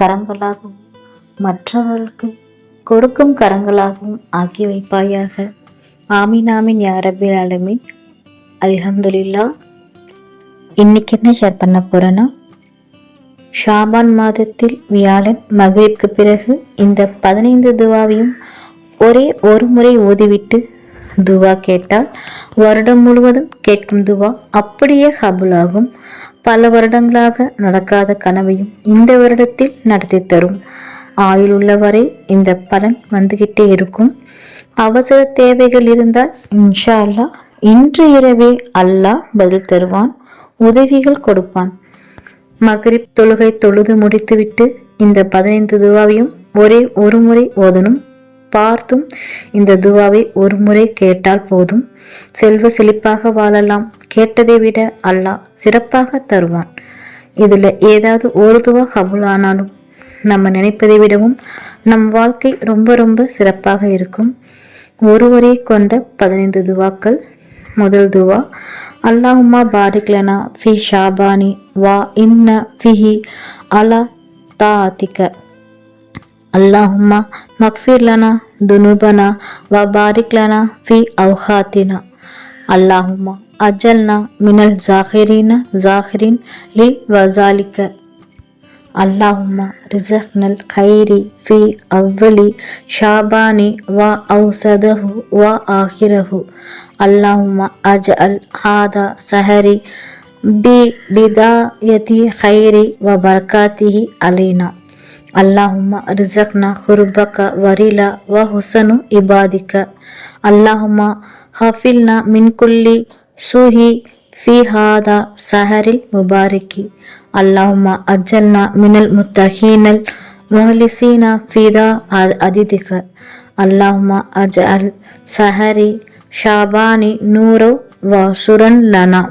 கரங்களாகவும் மற்றவர்களுக்கு கொடுக்கும் கரங்களாகவும் ஆக்கி வைப்பாயாக. ஆமீன் ஆமீன் யாரபில் ஆலமீன். அல்ஹம்துலில்லா. இன்னைக்கு என்ன ஷேர் பண்ண போறேன்னா ஷாபான் மாதத்தில் வியாழன் மகிழ்க்கு பிறகு இந்த பதினைந்து துவாவையும் ஒரே ஒரு முறை ஓதிவிட்டு துவா கேட்டால் வருடம் முழுவதும் கேட்கும் துவா அப்படியே கபுலாகும். பல வருடங்களாக நடக்காத கனவையும் இந்த வருடத்தில் நடத்தி தரும். ஆயுள் உள்ளவரை இந்த பலன் வந்துகிட்டே இருக்கும். அவசர தேவைகள் இருந்தால் இன்ஷா அல்லாஹ் இன்று இரவே அல்லாஹ் பதில் தருவான் உதவிகள் கொடுப்பான். மகரிப் தொழுகை தொழுது முடித்துவிட்டு இந்த பதினைந்து துவாவையும் ஒரே ஒரு முறை ஓதனும் பார்த்தும் இந்த துவாவை ஒரு முறை கேட்டால் போதும். செல்வ செழிப்பாக வாழலாம். கேட்டதை விட அல்லாஹ் சிறப்பாக தருவான். இதில் ஏதாவது ஒரு துவா கபுலானாலும் நம்ம நினைப்பதை விடவும் நம் வாழ்க்கை ரொம்ப ரொம்ப சிறப்பாக இருக்கும். ஒருவரை கொண்ட பதினைந்து துவாக்கள். முதல் துவா அல்லாஹுமா பாரிக்லனா ஃபி ஷாபானி வா இன்ன ஃபிஹி அலா தாத்திக அல்லாஹுமா மக்ஃபிர்லனா துனுபனா வ பாரிக் லனா ஃபி அவுஹாத்தினா அல்லாஹுமா அஜல்னா மினல் ஜாஹிரீனா ஜாஹிரின் லில் வசாலிக்க அல்லாஹும்மா ரிசக்னல் கைரி ஃபி அவ்வலி ஷாபானி வா ஔசதஹு வா ஆஹிரஹு அல்லாஹும்மா அஜ் அல் ஹாதா சஹரி பி பிதாயதி ஹைரி வ பர்காத்திஹி அலீனா. அல்லாஹும்மா ரிசக்னா ஹுர்பக வரிலா வ ஹுசனு இபாதிக்க அல்லாஹும்மா ஹஃபில்னா மின்குல்லி சுஹி ஃபிஹாதா சஹரில் முபாரிக்கி அல்லாஹும்மா அஜல்னா மினல் முத்தஹீனல் முஹலிசீனா ஃபிதா அதிதிக அல்லாஹும்மா அஜ் அல் சஹரி ஷாபானி நூரோ வ லனா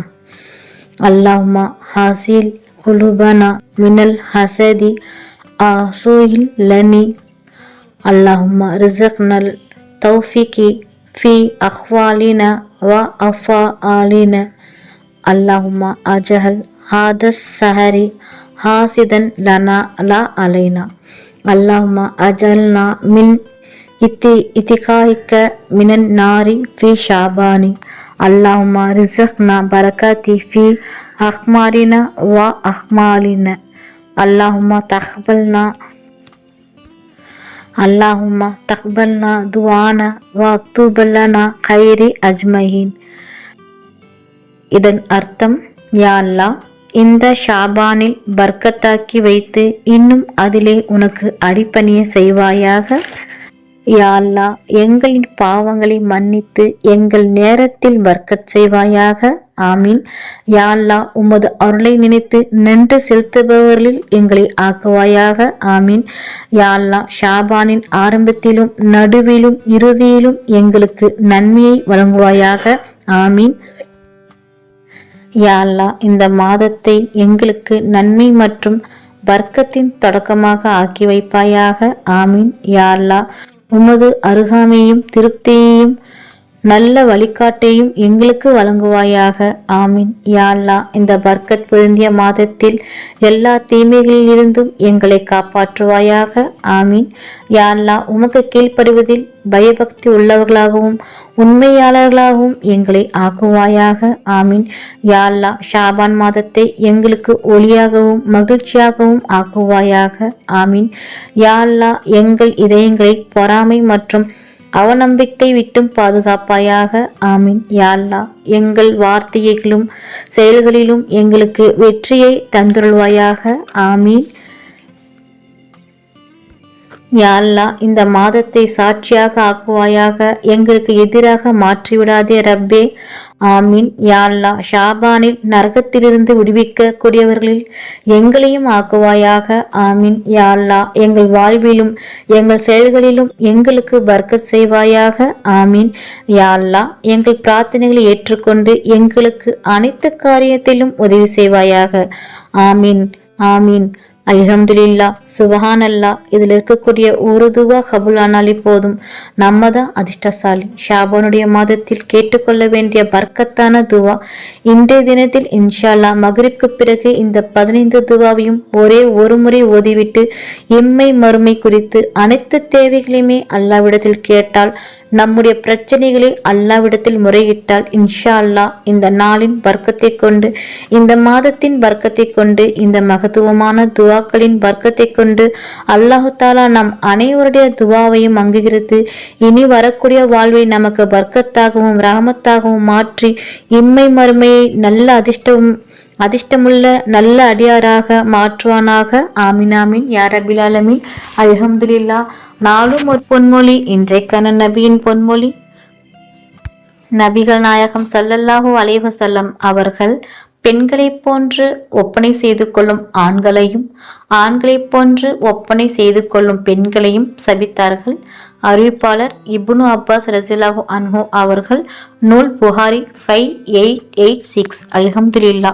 அல்லாஹும்மா ஹாசில் குலுபனா மினல் ஹசதி ஆசூயில் லனி அல்லாஹும்மா ரிசக்னல் தௌஃபிகி ஃபி அஹ்வாலின வ அஃபா ஆலின அல்லாஹும்மா அஜஹல் ஹாதஸ் சஹரி ஹாசிதன் லனா லா அலைனா அல்லாஹும்மா அஜல்னா மின் இத்தி இத்திகாய்க்க மினன் நாரி ஃபி ஷாபானி அல்லாஹும்மா ரிசக்னா பரகாத்தி ஃபி அஹ்மாரினா அல்லாஹுமா தக்பல்னா துவானா வ கைரி அஜ்மஹீன் இதன் அர்த்தம் யா அல்லாஹ் இந்த ஷாபானில் பர்க்கத்தாக்கி வைத்து இன்னும் அதிலே உனக்கு அடிப்பணிய செய்வாயாக? யாழ்லா எங்களின் பாவங்களை மன்னித்து எங்கள் நேரத்தில் வர்க்கச் செய்வாயாக. ஆமீன். யாழ்லா உமது அருளை நினைத்து நின்று செலுத்துபவர்களில் எங்களை ஆக்குவாயாக. ஆமீன். யாழ்லா ஷாபானின் ஆரம்பத்திலும் நடுவிலும் இறுதியிலும் எங்களுக்கு நன்மையை வழங்குவாயாக. ஆமீன். யாழ்லா இந்த மாதத்தை எங்களுக்கு நன்மை மற்றும் வர்க்கத்தின் தொடக்கமாக ஆக்கி வைப்பாயாக. ஆமீன். யாழ்லா உமது அருகாமையும் திருப்தியையும் நல்ல வழிகாட்டையும் எங்களுக்கு வழங்குவாயாக. ஆமீன். யாழ்லா இந்த பர்க்கத் பொருந்திய மாதத்தில் எல்லா தீமைகளில் இருந்தும் எங்களை காப்பாற்றுவாயாக. ஆமீன். யாழ்லா உமக்கு கீழ்ப்படுவதில் பயபக்தி உள்ளவர்களாகவும் உண்மையாளர்களாகவும் எங்களை ஆக்குவாயாக. ஆமீன். யாழ்லா ஷாபான் மாதத்தை எங்களுக்கு ஒளியாகவும் மகிழ்ச்சியாகவும் ஆக்குவாயாக. ஆமீன். யாழ்லா எங்கள் இதயங்களை பொறாமை மற்றும் அவநம்பிக்கை விட்டும் பாதுகாப்பாயாக. ஆமீன். யாழ்லா எங்கள் வார்த்தைகளிலும் செயல்களிலும் எங்களுக்கு வெற்றியை தந்துருள்வாயாக. ஆமீன். யாழ்லா இந்த மாதத்தை சாட்சியாக ஆக்குவாயாக எங்களுக்கு எதிராக மாற்றிவிடாதே ரப்பே. ஆமீன். யாழ்லா ஷாபானில் நரகத்திலிருந்து விடுவிக்க கூடியவர்களில் எங்களையும் ஆக்குவாயாக. ஆமீன். யாழ்லா எங்கள் வாழ்விலும் எங்கள் செயல்களிலும் எங்களுக்கு பர்க்கத் செய்வாயாக. ஆமீன். யாழ்லா எங்கள் பிரார்த்தனைகளை ஏற்றுக்கொண்டு எங்களுக்கு அனைத்து காரியத்திலும் உதவி செய்வாயாக. ஆமீன். ஆமீன். அல்ஹம்துலில்லா சுபஹான் அல்லா இதில் இருக்கக்கூடிய ஒரு துவா கபுல் ஆனாலே போதும் நம்ம தான் அதிர்ஷ்டசாலி. ஷாபானுடைய மாதத்தில் கேட்டுக்கொள்ள வேண்டிய பர்க்கத்தான துவா இன்றைய தினத்தில் இன்ஷால்லா மகரிப்க்கு பிறகு இந்த பதினைந்து துவாவையும் ஒரே ஒரு முறை ஓதிவிட்டு இம்மை மறுமை குறித்து அனைத்து தேவைகளையுமே அல்லாவிடத்தில் கேட்டால் நம்முடைய பிரச்சனைகளை அல்லாவிடத்தில் முறையிட்டால் இன்ஷா அல்லாஹ் இந்த நாளின் வர்க்கத்தை கொண்டு இந்த மாதத்தின் வர்க்கத்தை கொண்டு இந்த மகத்துவமான துவாக்களின் வர்க்கத்தை கொண்டு அல்லாஹு தாலா நம் அனைவருடைய துவாவையும் அங்குகிறது. இனி வரக்கூடிய வாழ்வை நமக்கு வர்க்கத்தாகவும் ராமத்தாகவும் மாற்றி இம்மை மறுமையை நல்ல அதிர்ஷ்டம் அதிர்ஷ்டமுள்ள நல்ல அடியாராக மாற்றுவானாக. ஆமினாமின் யாரபிலாலமின் யா அல்ஹம்துலில்லா. நாளும் ஒரு பொன்மொழி இன்றைக்கான நபியின் பொன்மொழி. நபிகள் நாயகம் சல்லல்லாஹூ அலைஹி அவர்கள் பெண்களைப் போன்று ஒப்பனை செய்து கொள்ளும் ஆண்களையும் ஆண்களைப் போன்று ஒப்பனை செய்து கொள்ளும் பெண்களையும் சபித்தார்கள். அறிவிப்பாளர் இப்னு அப்பாஸ் ரசிலாஹு அன்ஹு அவர்கள் நூல் Bukhari five eight eight six. அல்ஹம்துலில்லா.